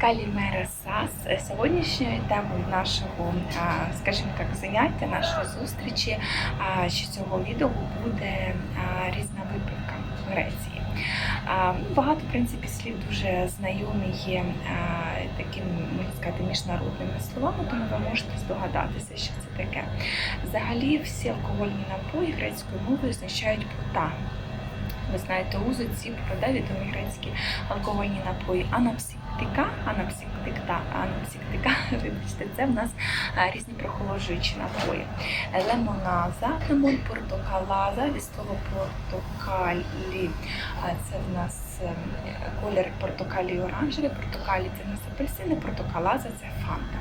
Калімера Сас. Сьогоднішньою темою нашого, скажімо так, заняття, нашої зустрічі чи цього відео буде різна випивка в Греції. Багато, в принципі, слів дуже знайомі є а, такими, можна сказати, міжнародними словами, тому ви можете здогадатися, що це таке. Взагалі, всі алкогольні напої грецькою мовою означають плота. Ви знаєте, узо, ці прода відомі грецькі алкогольні напої. Анапсиктика, анапсиктика, анапсиктика, вибачте, це в нас різні прохолоджуючі напої. Лемоназа, лемон портокалаза, від слова портокалі. Це в нас ем, колір портокалі оранжевий, портокалі це в нас апельсини, портокалаза це фанта.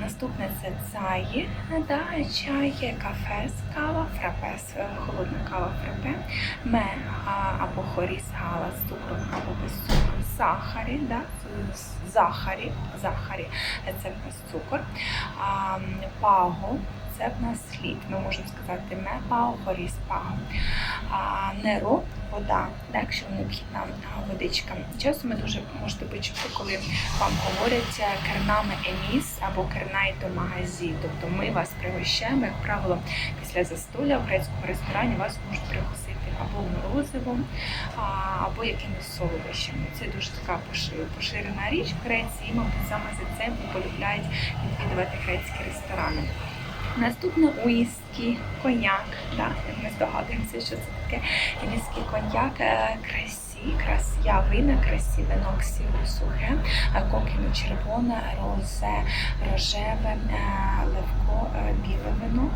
Наступне це цаї, да, чай, кафе, кава, фрапес, е, холодна кава фрапе, ме або хоріс гала з цукром або без цукру, сахарі, да, захарі, захарі це в нас цукор, паго. Це в нас слід. Ми можемо сказати ме паго. А, неро вода, да, якщо необхідна водичка. Часто ми дуже можете почути, коли вам говорять е, кернами еміс або кернайто магазі. Тобто ми вас пригощаємо, як правило, після застолля в грецькому ресторані вас можуть пригостити або морозивом, або якимись солодощами. Це дуже така поширена річ в Греції, мабуть, саме за це полюбляють відвідувати грецькі ресторани. Наступне уїскі, коньяк. Да, ми здогадуємося, що це таке уїскі коньяк, е, красі, крас, явина, красі, винок сіру, сухе, е, кокіно червоне, розе, рожеве, е, левко, біле вино.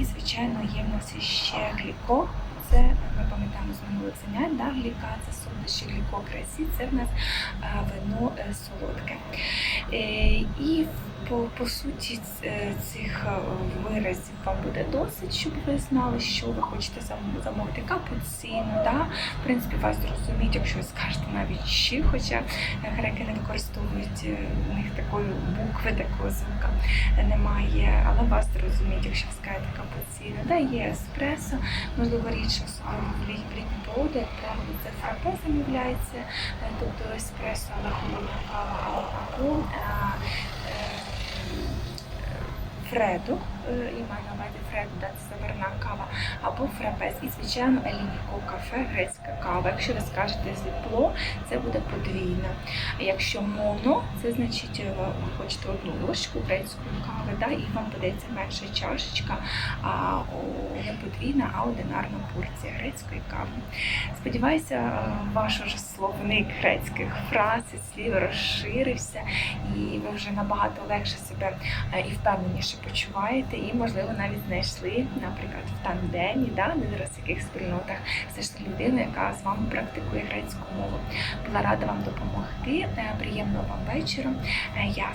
І, звичайно, є в нас ще гліко. Це ми пам'ятаємо з минулих занять, да, гліка це солодощі, гліко красі, це в нас е, вино е, солодке. Е, І по, по суті цих виразів вам буде досить, щоб ви знали, що ви хочете замовити капуцину. Да? В принципі, вас зрозуміють, якщо ви скажете навіть щі, хоча греки не використовують такої букви, такого звука немає, але вас зрозуміють, якщо ви скажете капуціно, Да, є еспресо, можливо, рідше в лі- в літню погоду, як правило, це фрапе замовляється, е, тобто еспресо, але холодна або е, е, Фредо, і маю на увазі Фредо, да, це заварна кава, або фрапез. І, звичайно, елініко кафе, грецька кава. Якщо ви скажете зіпло, це буде подвійна. А якщо моно, це значить е, ви хочете одну ложку грецької кави, да, і вам подається менша чашечка, а не подвійна, а одинарна порція грецької кави. Сподіваюся, е, ваш уже словник грецьких фраз і слів розширився, і ви вже набагато легше себе е, і впевненіше почуваєте, і, можливо, навіть знайшли, наприклад, в тандемі, да, не в яких спільнотах, знайшли людину, яка з вами практикує грецьку мову. Була рада вам допомогти. Е, Приємного вам вечора. Е, Я.